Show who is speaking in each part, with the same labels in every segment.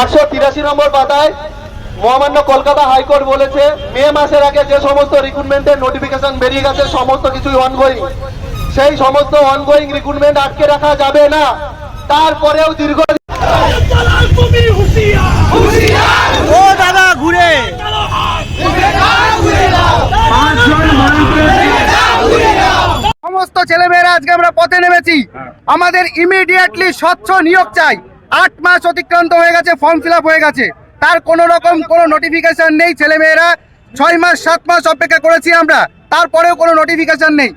Speaker 1: একশো তিরাশি নম্বর পাতায় মহামান্য কলকাতা হাইকোর্ট বলেছে, মে মাসের আগে যে সমস্ত রিক্রুটমেন্টের নোটিফিকেশন বেরিয়ে গেছে, সমস্ত কিছুই অনগোয়িং সেই সমস্ত অনগোয়িং রিক্রুটমেন্ট আটকে রাখা যাবে না। তারপরেও দীর্ঘ
Speaker 2: সমস্ত ছেলেমেয়েরা আজকে আমরা পথে নেমেছি। আমাদের ইমিডিয়েটলি স্বচ্ছ নিয়োগ চাই। আট মাস অতিক্রান্ত হয়ে গেছে ফর্ম ফিল হয়ে গেছে। তার কোনো রকম কোনো নোটিফিকেশন নেই ছেলেমেয়েরা। ছয় মাস সাত মাস অপেক্ষা করেছি আমরা। তারপরেও কোনো নোটিফিকেশন নেই।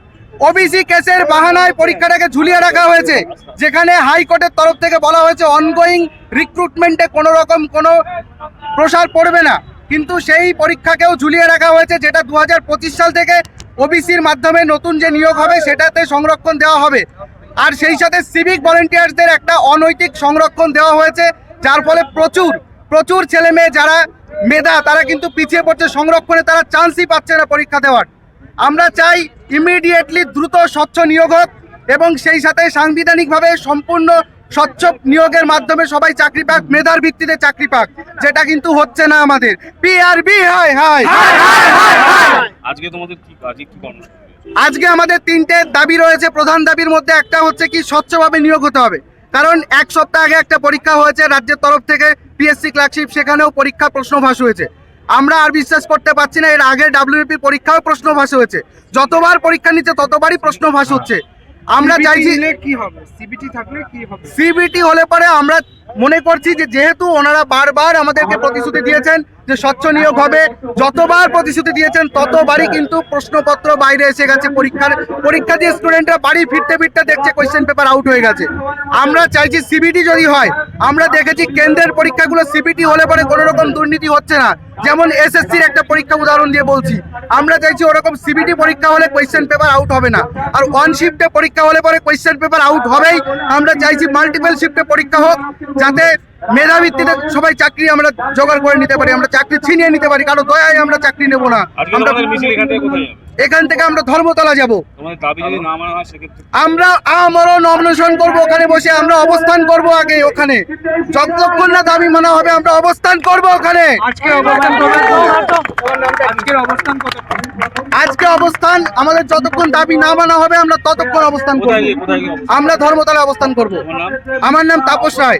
Speaker 2: ওবিসি কেসের বাহানায় পরীক্ষাটাকে ঝুলিয়ে রাখা হয়েছে। যেখানে হাইকোর্টের তরফ থেকে বলা হয়েছে অনগোয়িং রিক্রুটমেন্টে কোনো রকম কোনো প্রসার পড়বে না। কিন্তু সেই পরীক্ষাকেও ঝুলিয়ে রাখা হয়েছে যেটা দু হাজার পঁচিশ সাল থেকে ওবিসির মাধ্যমে নতুন যে নিয়োগ হবে, সেটাতে সংরক্ষণ দেওয়া হবে। আর সেই সাথে সিভিক ভলেন্টিয়ার্সদের একটা অনৈতিক সংরক্ষণ দেওয়া হয়েছে, যার ফলে প্রচুর প্রচুর ছেলে মেয়ে যারা মেধা, তারা কিন্তু পিছিয়ে পড়ছে। সংরক্ষণে তারা চান্সই পাচ্ছে না পরীক্ষা দেওয়ার। আমরা চাই ইমিডিয়েটলি দ্রুত স্বচ্ছ নিয়োগ হোক এবং সেই সাথে সাংবিধানিকভাবে সম্পূর্ণ স্বচ্ছ নিয়োগের মাধ্যমে সবাই চাকরি পাক মেধার ভিত্তিতে চাকরি পাক যেটা কিন্তু হচ্ছে না আমাদের। PRB hi hi.
Speaker 3: আজকে তোমাদের কি কাজে কি কর্মসূচি
Speaker 2: আজকে আমাদের তিনটে দাবি রয়েছে। প্রধান দাবির মধ্যে একটা হচ্ছে কি স্বচ্ছভাবে নিয়োগ হতে হবে। কারণ এক সপ্তাহ আগে একটা পরীক্ষা হয়েছে রাজ্যের তরফ থেকে পিএসসি ক্লার্কশিপ সেখানেও পরীক্ষা প্রশ্ন ফাঁস হয়েছে। আমরা আর বিশ্বাস করতে পারছি না এর আগে ডাব্লিউপি পরীক্ষাও প্রশ্ন ফাঁস হয়েছে। যতবার পরীক্ষা নিচ্ছে ততবারই প্রশ্ন ফাঁস হচ্ছে। আমরা চাইছি
Speaker 4: কি হবে? সিবিটি থাকলে কি হবে?
Speaker 2: সিবিটি হলে পরে আমরা মনে করছি যে যেহেতু ওনারা বারবার আমাদেরকে প্রতিশ্রুতি দিয়েছেন যে স্বচ্ছ নিয়োগ হবে যতবার প্রতিশ্রুতি দিয়েছেন ততবারই কিন্তু প্রশ্নপত্র বাইরে এসে গেছে পরীক্ষার পরীক্ষা দিয়ে স্টুডেন্টরা বাড়ি ফিরতে ফিরতে দেখছে কোয়েশ্চেন পেপার আউট হয়ে গেছে। আমরা চাইছি সিবিটি যদি হয় আমরা দেখেছি কেন্দ্রের পরীক্ষাগুলো সিবিটি হলে পরে কোনো রকম দুর্নীতি হচ্ছে না। যেমন এসএসসির একটা পরীক্ষা উদাহরণ দিয়ে বলছি। আমরা চাইছি ওরকম সিবিটি পরীক্ষা হলে কোয়েশ্চেন পেপার আউট হবে না। আর ওয়ান শিফটে পরীক্ষা হলে পরে কোয়েশ্চেন পেপার আউট হবেই। আমরা চাইছি মাল্টিপল শিফটে পরীক্ষা হোক যাতে মেধাভিত্তিতে সবাই চাকরি আমরা জোগাড় করে নিতে পারি আমরা চাকরি ছিনিয়ে নিতে পারি কারও দয়ায় আমরা চাকরি নেব না। আমরা
Speaker 3: এখান থেকে
Speaker 2: আমরা ধর্মতলা যাব।
Speaker 3: তোমাদের দাবি যদি না মানা হয় সেক্ষেত্রে
Speaker 2: আমরা আমরণ অনশন করব ওখানে বসে আমরা অবস্থান করব আগে ওখানে। যতক্ষণ না দাবি মানা হবে আমরা অবস্থান করব ওখানে।
Speaker 4: আজকে অবস্থান করবে আজকের অবস্থান কত
Speaker 2: আজকে অবস্থান আমাদের যতক্ষণ দাবি না মানা হবে আমরা ততক্ষণ অবস্থান করব? আমরা ধর্মতলা অবস্থান করব। আমার নাম তাপস রায়।